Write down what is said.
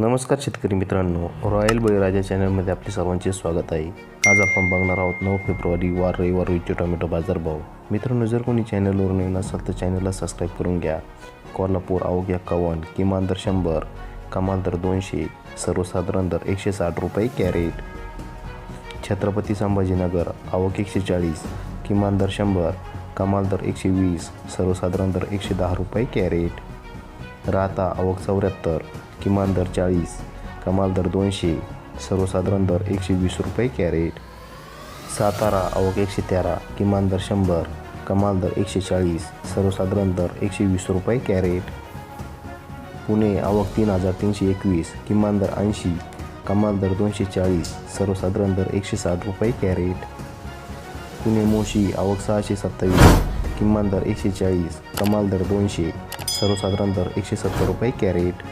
नमस्कार शेतकरी मित्रांनो रॉयल बळीराजा चॅनलमध्ये आपले सर्वांचे स्वागत आहे. आज आपण बघणार आहोत नऊ फेब्रुवारी वार रविवार रोजचे टोमॅटो बाजारभाव मित्रांनो जर कोणी चॅनलवर नवीन असाल तर चॅनलला सबस्क्राईब करून घ्या. कोल्हापूर अवघ्या कवन किमान दर शंभर कमाल दर दोनशे सर्वसाधारण दर एकशे साठ रुपये कॅरेट. छत्रपती संभाजीनगर आवक एकशे चाळीस किमान दर शंभर कमाल दर एकशे वीस सर्वसाधारण दर एकशे दहा रुपये कॅरेट. राहता आवक चौऱ्याहत्तर किमान दर चाळीस कमाल दर दोनशे सर्वसाधारण दर एकशे वीस रुपये कॅरेट. सातारा आवक एकशे तेरा किमान दर शंभर कमाल दर एकशे चाळीस सर्वसाधारण दर एकशे वीस रुपये कॅरेट. पुणे आवक तीन हजार तीनशे एकवीस किमान दर ऐंशी कमाल दर दोनशे चाळीस सर्वसाधारण दर एकशे साठ रुपये कॅरेट. पुणे मोशी आवक सहाशे सत्तावीस किमान दर एकशे चाळीस कमाल दर दोनशे सर्वसाधारण दर एकशे सत्तर रुपये कॅरेट.